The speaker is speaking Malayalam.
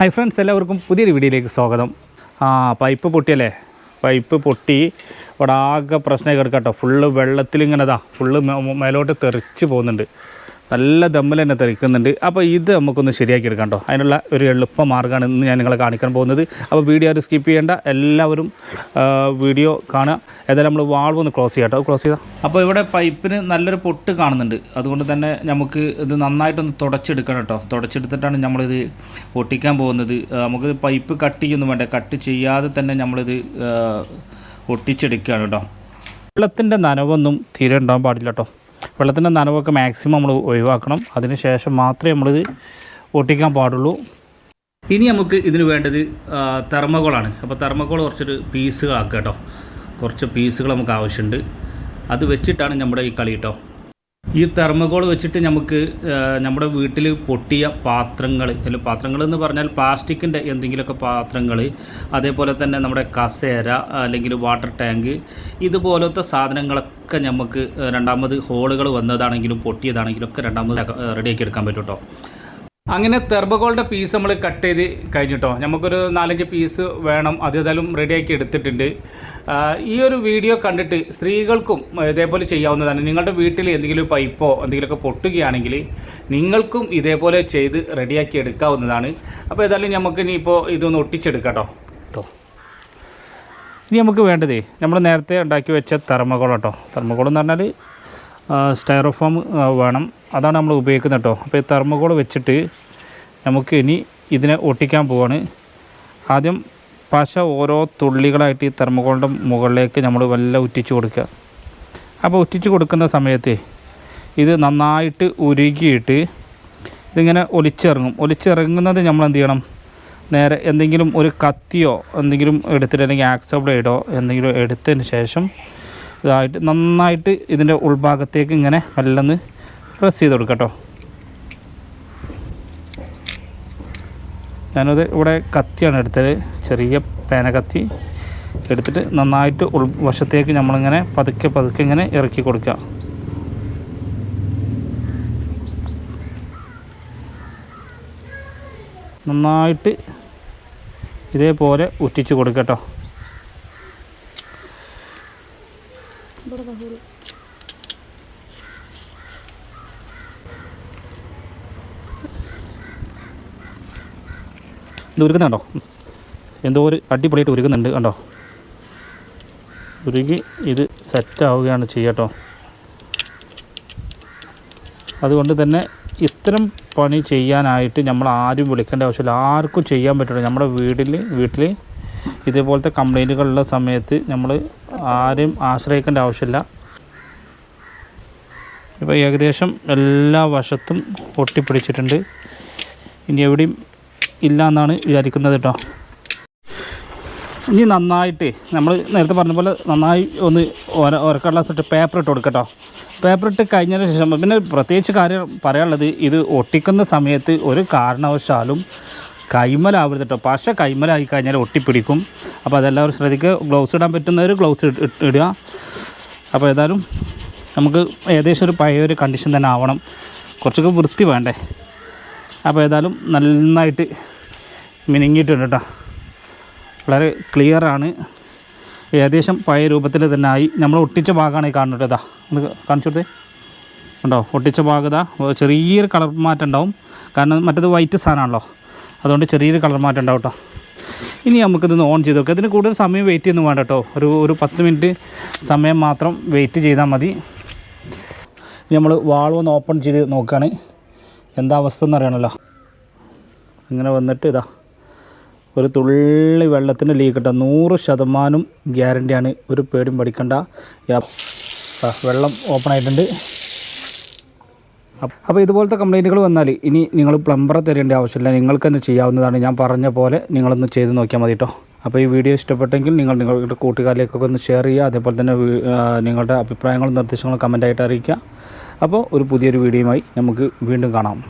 ഹായ് ഫ്രണ്ട്സ് എല്ലാവർക്കും പുതിയൊരു വീഡിയോയിലേക്ക് സ്വാഗതം. ആ പൈപ്പ് പൊട്ടിയല്ലേ? പൈപ്പ് പൊട്ടി. ഇവിടെ ആകെ പ്രശ്നമായി കേട്ടോ ഫുള്ള് വെള്ളത്തിലിങ്ങനെ ഇതാ ഫുള്ള് മേലോട്ട് തെറിച്ച് പോകുന്നുണ്ട്. നല്ല ദമ്മിൽ തന്നെ തെറിക്കുന്നുണ്ട്. അപ്പോൾ ഇത് നമുക്കൊന്ന് ശരിയാക്കി എടുക്കാം കേട്ടോ. അതിനുള്ള ഒരു എളുപ്പ മാർഗമാണ് ഇന്ന് ഞാൻ നിങ്ങളെ കാണിക്കാൻ പോകുന്നത്. അപ്പോൾ വീഡിയോ ആരും സ്കിപ്പ് ചെയ്യേണ്ട. എല്ലാവരും വീഡിയോ കാണുക. ഏതായാലും നമ്മൾ വാൾവ് ഒന്ന് ക്ലോസ് ചെയ്യാം ക്ലോസ് ചെയ്താൽ അപ്പോൾ ഇവിടെ പൈപ്പിന് നല്ലൊരു പൊട്ട് കാണുന്നുണ്ട്. അതുകൊണ്ട് തന്നെ നമുക്ക് ഇത് നന്നായിട്ടൊന്ന് തുടച്ചെടുക്കണം കേട്ടോ. തുടച്ചെടുത്തിട്ടാണ് നമ്മളിത് ഒട്ടിക്കാൻ പോകുന്നത്. നമുക്ക് പൈപ്പ് കട്ട് ചെയ്യൊന്നും വേണ്ട? കട്ട് ചെയ്യാതെ തന്നെ നമ്മളിത് ഒട്ടിച്ചെടുക്കുകയാണ് കേട്ടോ. വെള്ളത്തിന്റെ നനവൊന്നും തീരെ ഉണ്ടാകാൻ പാടില്ല കേട്ടോ. വെള്ളത്തിന്റെ നനവൊക്കെ മാക്സിമം നമ്മൾ ഒഴിവാക്കണം. അതിന് ശേഷം മാത്രമേ നമ്മളിത് ഒട്ടിക്കാൻ പാടുള്ളൂ. ഇനി നമുക്ക് ഇതിന് വേണ്ടത് തെർമകോളാണ്. അപ്പോൾ തെർമകോൾ കുറച്ചൊരു പീസുകളാക്കുക കേട്ടോ. കുറച്ച് പീസുകൾ നമുക്ക് ആവശ്യമുണ്ട്. അത് വെച്ചിട്ടാണ് നമ്മുടെ ഈ കളി കേട്ടോ. ഈ തെർമകോൾ വെച്ചിട്ട് നമുക്ക് നമ്മുടെ വീട്ടിൽ പൊട്ടിയ പാത്രങ്ങൾ അല്ലെങ്കിൽ പാത്രങ്ങൾ എന്ന് പറഞ്ഞാൽ പ്ലാസ്റ്റിക്കിന്റെ എന്തെങ്കിലുമൊക്കെ പാത്രങ്ങൾ അതേപോലെ തന്നെ നമ്മുടെ കസേര അല്ലെങ്കിൽ വാട്ടർ ടാങ്ക് ഇതുപോലത്തെ സാധനങ്ങളൊക്കെ നമുക്ക് രണ്ടാമത് ഹോളുകൾ വന്നതാണെങ്കിലും പൊട്ടിയതാണെങ്കിലും ഒക്കെ രണ്ടാമത് റെഡിയാക്കി എടുക്കാൻ പറ്റും കേട്ടോ. അങ്ങനെ തെർബകോളിന്റെ പീസ് നമ്മൾ കട്ട് ചെയ്ത് കഴിഞ്ഞിട്ടോ. നമുക്കൊരു നാലഞ്ച് പീസ് വേണം. അത് ഏതായാലും റെഡിയാക്കി എടുത്തിട്ടുണ്ട്. ഈ ഒരു വീഡിയോ കണ്ടിട്ട് സ്ത്രീകൾക്കും ഇതേപോലെ ചെയ്യാവുന്നതാണ്. നിങ്ങളുടെ വീട്ടിൽ എന്തെങ്കിലും പൈപ്പോ എന്തെങ്കിലുമൊക്കെ പൊട്ടുകയാണെങ്കിൽ നിങ്ങൾക്കും ഇതേപോലെ ചെയ്ത് റെഡിയാക്കി എടുക്കാവുന്നതാണ്. അപ്പോൾ ഏതായാലും നമുക്ക് ഇനിയിപ്പോൾ ഇതൊന്ന് ഒട്ടിച്ചെടുക്കാം കേട്ടോ ഇനി നമുക്ക് വേണ്ടതേ നമ്മൾ നേരത്തെ ഉണ്ടാക്കി വെച്ച തെർമകോൾ കേട്ടോ തെർമകോൾ എന്ന് പറഞ്ഞാൽ സ്റ്റൈറോഫോം വേണം. അതാണ് നമ്മൾ ഉപയോഗിക്കുന്നത് കേട്ടോ. അപ്പോൾ ഈ തെർമകോൾ വെച്ചിട്ട് നമുക്ക് ഇനി ഇതിനെ ഒട്ടിക്കാൻ പോവാണ്. ആദ്യം പശ ഓരോ തുള്ളികളായിട്ട് ഈ തെർമകോളിന്റെ മുകളിലേക്ക് നമ്മൾ വല്ല ഉറ്റിച്ച് കൊടുക്കുക. അപ്പോൾ ഉറ്റിച്ച് കൊടുക്കുന്ന സമയത്ത് ഇത് നന്നായിട്ട് ഉരുകിയിട്ട് ഇതിങ്ങനെ ഒലിച്ചിറങ്ങും. ഒലിച്ചിറങ്ങുന്നത് നമ്മൾ എന്ത് ചെയ്യണം? നേരെ എന്തെങ്കിലും ഒരു കത്തിയോ എന്തെങ്കിലും എടുത്തിട്ട് അല്ലെങ്കിൽ ആക്സോ ബ്ലേഡോ എന്തെങ്കിലും എടുത്തതിന് ശേഷം ഇതായിട്ട് നന്നായിട്ട് ഇതിന്റെ ഉൾഭാഗത്തേക്ക് ഇങ്ങനെ മെല്ലെന്ന് പ്രസ് ചെയ്ത് കൊടുക്കാം കേട്ടോ. ഞാനത് ഇവിടെ കത്തിയാണ് എടുത്തത്. ചെറിയ പേന കത്തി എടുത്തിട്ട് നന്നായിട്ട് ഉൾ വശത്തേക്ക് നമ്മളിങ്ങനെ പതുക്കെ പതുക്കെ ഇങ്ങനെ ഇറക്കി കൊടുക്കുക. നന്നായിട്ട് ഇതേപോലെ ഉറ്റിച്ച് കൊടുക്കട്ടോ ഇത് ഉരുക്കുന്നുണ്ടോ എന്തോ ഒരു അടിപൊളിയായിട്ട് ഉരുക്കുന്നുണ്ട് കണ്ടോ? ഉരുകി ഇത് സെറ്റാവുകയാണ് ചെയ്യട്ടോ അതുകൊണ്ട് തന്നെ ഇത്തരം പണി ചെയ്യാനായിട്ട് നമ്മൾ ആരും വിളിക്കേണ്ട ആവശ്യമില്ല. ആർക്കും ചെയ്യാൻ പറ്റുള്ളൂ നമ്മുടെ വീട്ടിൽ വീട്ടിൽ ഇതേപോലത്തെ കംപ്ലൈന്റുകളുള്ള സമയത്ത് നമ്മൾ ആരെയും ആശ്രയിക്കേണ്ട ആവശ്യമില്ല. ഇപ്പോൾ ഏകദേശം എല്ലാ വശത്തും പൊട്ടിപ്പിടിച്ചിട്ടുണ്ട്. ഇനി എവിടെയും ഇല്ല എന്നാണ് വിചാരിക്കുന്നത് കേട്ടോ. ഇനി നന്നായിട്ട് നമ്മൾ നേരത്തെ പറഞ്ഞ പോലെ നന്നായി ഒന്ന് ഒര ഒരക്കള്ള സെറ്റ് പേപ്പർ ഇട്ട് കൊടുക്കട്ടോ പേപ്പർ ഇട്ട് കഴിഞ്ഞതിന് ശേഷം പിന്നെ പ്രത്യേകിച്ച് കാര്യം പറയാനുള്ളത് ഇത് ഒട്ടിക്കുന്ന സമയത്ത് ഒരു കാരണവശാലും കൈമലാവരുത് കേട്ടോ. പശ കൈമലായി കഴിഞ്ഞാൽ ഒട്ടിപ്പിടിക്കും. അപ്പോൾ അതെല്ലാവരും ശ്രദ്ധിക്കുക. ഗ്ലൗസ് ഇടാൻ പറ്റുന്നവർ ഗ്ലൗസ് ഇടുക. അപ്പോൾ ഏതായാലും നമുക്ക് ഏകദേശം ഒരു പഴയ ഒരു കണ്ടീഷൻ തന്നെ ആവണം. കുറച്ചൊക്കെ വൃത്തി വേണ്ടേ. അപ്പോൾ ഏതായാലും നന്നായിട്ട് മിനുങ്ങിയിട്ടുണ്ട് കേട്ടോ. വളരെ ക്ലിയറാണ് ഏകദേശം പഴയ രൂപത്തിൽ തന്നെ ആയി. നമ്മൾ ഒട്ടിച്ച ഭാഗമാണ് ഈ കാണുന്നത് ഇതാ ഒന്ന് കാണിച്ചു കൊടുത്തേ. ഉണ്ടോ? ഒട്ടിച്ച ഭാഗം ഇതാ. ചെറിയൊരു കളർ മാറ്റം ഉണ്ടാവും. കാരണം മറ്റേത് വൈറ്റ് സാധനമാണല്ലോ. അതുകൊണ്ട് ചെറിയൊരു കളർ മാറ്റം ഉണ്ടാവും കേട്ടോ. ഇനി നമുക്കിതൊന്ന് ഓൺ ചെയ്ത് നോക്കാം. ഇതിന് കൂടുതൽ സമയം വെയിറ്റ് ചെയ്യുന്നു വേണ്ട കേട്ടോ ഒരു ഒരു പത്ത് മിനിറ്റ് സമയം മാത്രം വെയിറ്റ് ചെയ്താൽ മതി. ഇനി നമ്മൾ വാൾവ് ഒന്ന് ഓപ്പൺ ചെയ്ത് നോക്കുകയാണ് എന്താ അവസ്ഥ എന്ന് അറിയണമല്ലോ ഇങ്ങനെ വന്നിട്ട് ഇതാ ഒരു തുള്ളി വെള്ളത്തിന്റെ ലീക്ക് കിട്ടുക നൂറ് ശതമാനം ഗ്യാരണ്ടിയാണ് ഒരു പേടിയും പഠിക്കണ്ട. വെള്ളം ഓപ്പൺ ആയിട്ടുണ്ട്. അപ്പോൾ ഇതുപോലത്തെ കംപ്ലൈന്റുകൾ വന്നാൽ ഇനി നിങ്ങൾ പ്ലംബറെ തരേണ്ട ആവശ്യമില്ല. നിങ്ങൾക്ക് തന്നെ ചെയ്യാവുന്നതാണ് ഞാൻ പറഞ്ഞ പോലെ നിങ്ങളൊന്ന് ചെയ്ത് നോക്കിയാൽ മതി കേട്ടോ അപ്പോൾ ഈ വീഡിയോ ഇഷ്ടപ്പെട്ടെങ്കിൽ നിങ്ങൾ നിങ്ങളുടെ കൂട്ടുകാരിലേക്കൊക്കെ ഒന്ന് ഷെയർ ചെയ്യുക. അതേപോലെ തന്നെ നിങ്ങളുടെ അഭിപ്രായങ്ങളും നിർദ്ദേശങ്ങളും കമന്റായിട്ട് അറിയിക്കുക. അപ്പോൾ ഒരു പുതിയൊരു വീഡിയോയുമായി നമുക്ക് വീണ്ടും കാണാം.